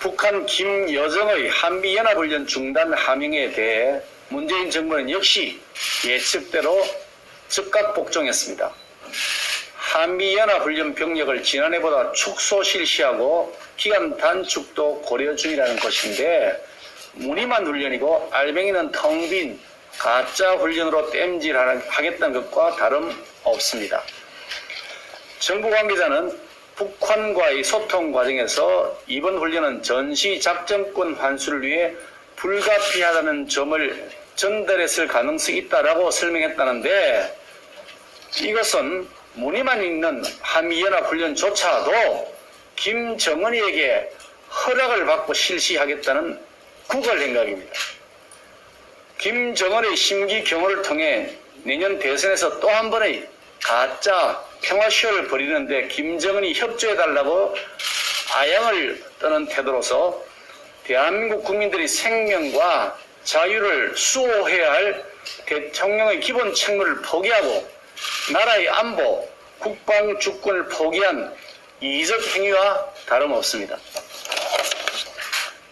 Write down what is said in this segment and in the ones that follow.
북한 김여정의 한미연합훈련 중단 함행에 대해 문재인 정부는 역시 예측대로 즉각 복종했습니다. 한미연합훈련 병력을 지난해보다 축소 실시하고 기간 단축도 고려 중이라는 것인데 무늬만 훈련이고 알맹이는 텅 빈 가짜 훈련으로 땜질하겠다는 것과 다름 없습니다. 정부 관계자는 북한과의 소통 과정에서 이번 훈련은 전시 작전권 환수를 위해 불가피하다는 점을 전달했을 가능성이 있다라고 설명했다는데 이것은 무늬만 있는 한미연합 훈련조차도 김정은이에게 허락을 받고 실시하겠다는 구걸 행각입니다. 김정은의 심기 경호를 통해 내년 대선에서 또 한 번의 가짜 평화쇼를 벌이는데 김정은이 협조해달라고 아양을 떠는 태도로서 대한민국 국민들이 생명과 자유를 수호해야 할 대통령의 기본 책무를 포기하고 나라의 안보, 국방 주권을 포기한 이적 행위와 다름없습니다.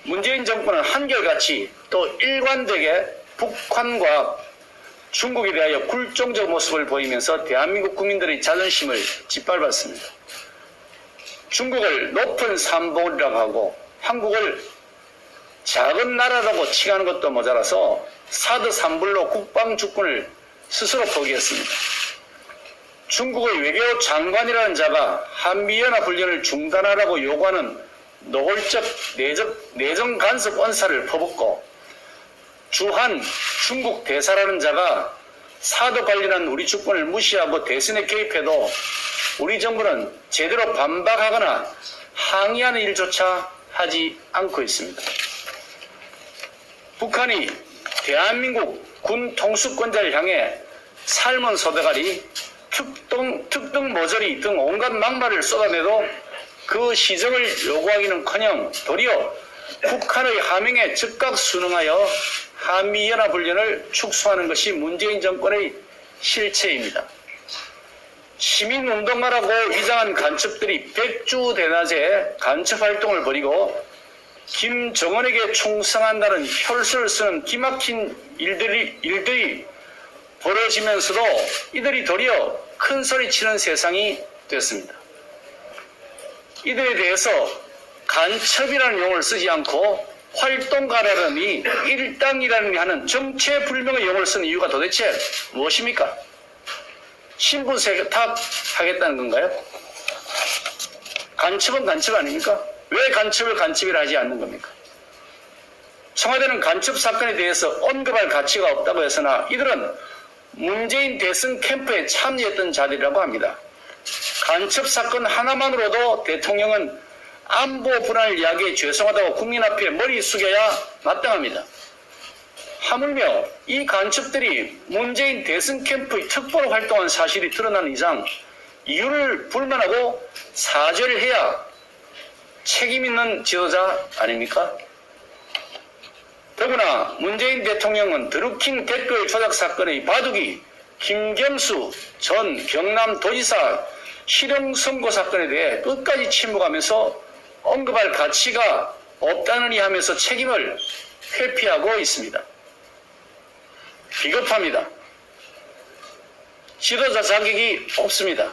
문재인 정부는 한결같이 또 일관되게 북한과 중국에 대하여 굴종적 모습을 보이면서 대한민국 국민들의 자존심을 짓밟았습니다. 중국을 높은 삼봉이라고 하고 한국을 작은 나라라고 칭하는 것도 모자라서 사드 삼불로 국방 주권을 스스로 포기했습니다. 중국의 외교 장관이라는 자가 한미연합 훈련을 중단하라고 요구하는 노골적 내적, 내정 간섭 언사를 퍼붓고 주한 중국 대사라는 자가 사드 관련한 우리 주권을 무시하고 대선에 개입해도 우리 정부는 제대로 반박하거나 항의하는 일조차 하지 않고 있습니다. 북한이 대한민국 군 통수권자를 향해 삶은 소대가리, 특등, 특등 모조리 등 온갖 막말을 쏟아내도 그 시정을 요구하기는커녕 도리어 북한의 하명에 즉각 순응하여 한미연합훈련을 축소하는 것이 문재인 정권의 실체입니다. 시민운동가라고 위장한 간첩들이 백주 대낮에 간첩 활동을 벌이고 김정은에게 충성한다는 혈서를 쓰는 기막힌 일들이, 일들이 벌어지면서도 이들이 도리어 큰 소리 치는 세상이 됐습니다. 이들에 대해서 간첩이라는 용어를 쓰지 않고 활동가라느니 일당이라느니 하는 정체불명의 용어를 쓰는 이유가 도대체 무엇입니까? 신분 세탁 하겠다는 건가요? 간첩은 간첩 아닙니까? 왜 간첩을 간첩이라 하지 않는 겁니까? 청와대는 간첩 사건에 대해서 언급할 가치가 없다고 해서나 이들은 문재인 대선 캠프에 참여했던 자들이라고 합니다. 간첩 사건 하나만으로도 대통령은 안보 불안을 이야기해 죄송하다고 국민 앞에 머리 숙여야 마땅합니다. 하물며 이 간첩들이 문재인 대선 캠프의 특보로 활동한 사실이 드러난 이상 이유를 불만하고 사죄를 해야 책임 있는 지도자 아닙니까? 더구나 문재인 대통령은 드루킹 댓글 조작 사건의 바둑이 김경수 전 경남도지사 실형 선고 사건에 대해 끝까지 침묵하면서 언급할 가치가 없다느니 하면서 책임을 회피하고 있습니다. 비겁합니다. 지도자 자격이 없습니다.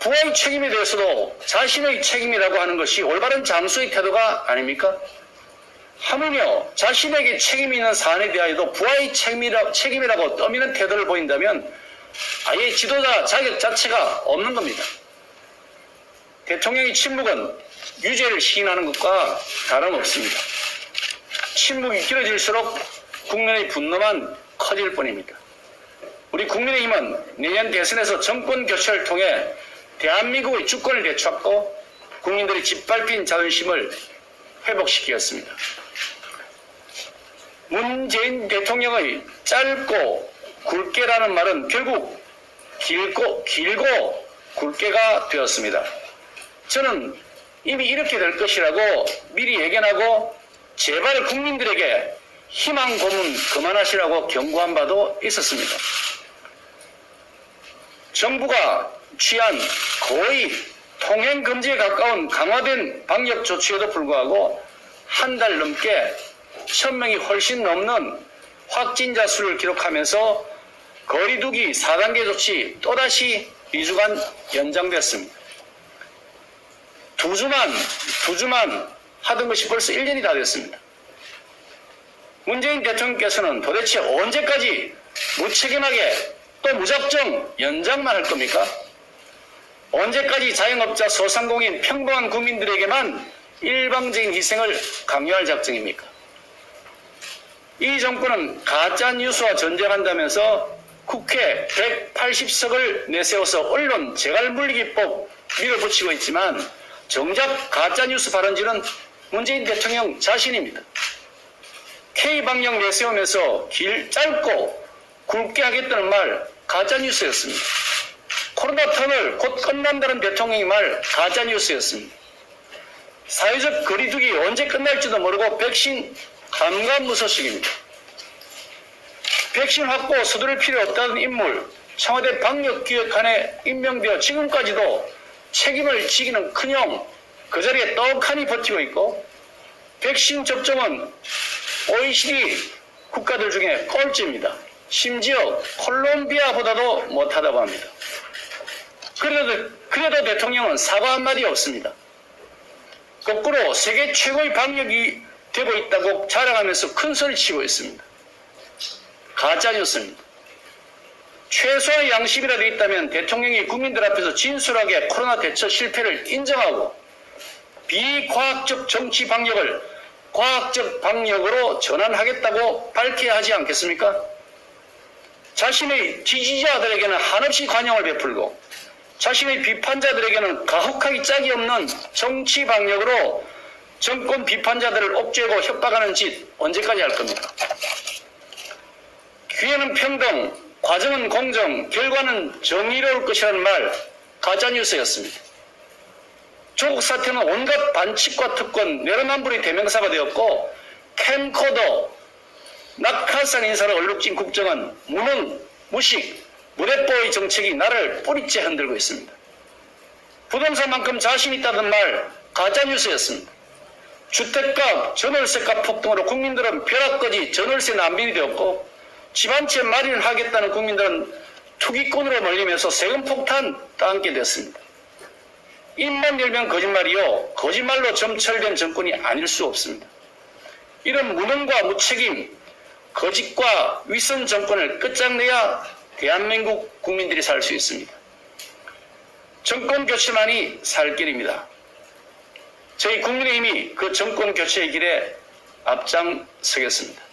부하의 책임에 대해서도 자신의 책임이라고 하는 것이 올바른 장수의 태도가 아닙니까? 하물며 자신에게 책임이 있는 사안에 대하여도 부하의 책임이라, 책임이라고 떠미는 태도를 보인다면 아예 지도자 자격 자체가 없는 겁니다. 대통령의 침묵은 유죄를 시인하는 것과 다름없습니다. 침묵이 길어질수록 국민의 분노만 커질 뿐입니다. 우리 국민의힘은 내년 대선에서 정권 교체를 통해 대한민국의 주권을 되찾고 국민들이 짓밟힌 자존심을 회복시키겠습니다. 문재인 대통령의 짧고 굵게라는 말은 결국 길고 길고 굵게가 되었습니다. 저는 이미 이렇게 될 것이라고 미리 예견하고 제발 국민들에게 희망 고문 그만하시라고 경고한 바도 있었습니다. 정부가 취한 거의 통행 금지에 가까운 강화된 방역 조치에도 불구하고 한 달 넘게 천 명이 훨씬 넘는 확진자 수를 기록하면서 거리두기 4단계 조치 또다시 2주간 연장됐습니다. 두 주만, 두 주만 하던 것이 벌써 1년이 다 됐습니다. 문재인 대통령께서는 도대체 언제까지 무책임하게 또 무작정 연장만 할 겁니까? 언제까지 자영업자 소상공인 평범한 국민들에게만 일방적인 희생을 강요할 작정입니까? 이 정권은 가짜 뉴스와 전쟁한다면서 국회 180석을 내세워서 언론 재갈물리기법 밀어붙이고 있지만 정작 가짜 뉴스 발언지는 문재인 대통령 자신입니다. K방역 내세우면서 길 짧고 굵게 하겠다는 말 가짜 뉴스였습니다. 코로나 터널 곧 끝난다는 대통령의 말 가짜 뉴스였습니다. 사회적 거리두기 언제 끝날지도 모르고 백신 감감무 소식입니다. 백신 확보 서두를 필요 없다는 인물 청와대 방역기획관에 임명되어 지금까지도 책임을 지기는 커녕 그 자리에 떡하니 버티고 있고 백신 접종은 OECD 국가들 중에 꼴찌입니다. 심지어 콜롬비아보다도 못하다고 합니다. 그래도, 그래도 대통령은 사과 한마디 없습니다. 거꾸로 세계 최고의 방역이 되고 있다고 자랑하면서 큰 소리 치고 있습니다. 가짜뉴스입니다. 최소한 양심이라도 있다면 대통령이 국민들 앞에서 진솔하게 코로나 대처 실패를 인정하고 비과학적 정치 방역을 과학적 방역으로 전환하겠다고 밝혀야 하지 않겠습니까? 자신의 지지자들에게는 한없이 관용을 베풀고 자신의 비판자들에게는 가혹하기 짝이 없는 정치 방역으로 정권 비판자들을 옥죄고 협박하는 짓 언제까지 할 겁니까? 기회는 평등, 과정은 공정, 결과는 정의로울 것이라는 말 가짜뉴스였습니다. 조국 사태는 온갖 반칙과 특권, 내로남불의 대명사가 되었고 캠코더, 낙하산 인사를 얼룩진 국정은 무능, 무식, 무대뽀의 정책이 나를 뿌리째 흔들고 있습니다. 부동산만큼 자신 있다던 말 가짜뉴스였습니다. 주택값, 전월세값 폭등으로 국민들은 벼락거지 전월세 난민이 되었고 집한채 마련하겠다는 국민들은 투기꾼으로 몰리면서 세금 폭탄 당하게 됐습니다. 입만 열면 거짓말이요. 거짓말로 점철된 정권이 아닐 수 없습니다. 이런 무능과 무책임, 거짓과 위선 정권을 끝장내야 대한민국 국민들이 살 수 있습니다. 정권 교체만이 살 길입니다. 저희 국민의힘이 그 정권 교체의 길에 앞장서겠습니다.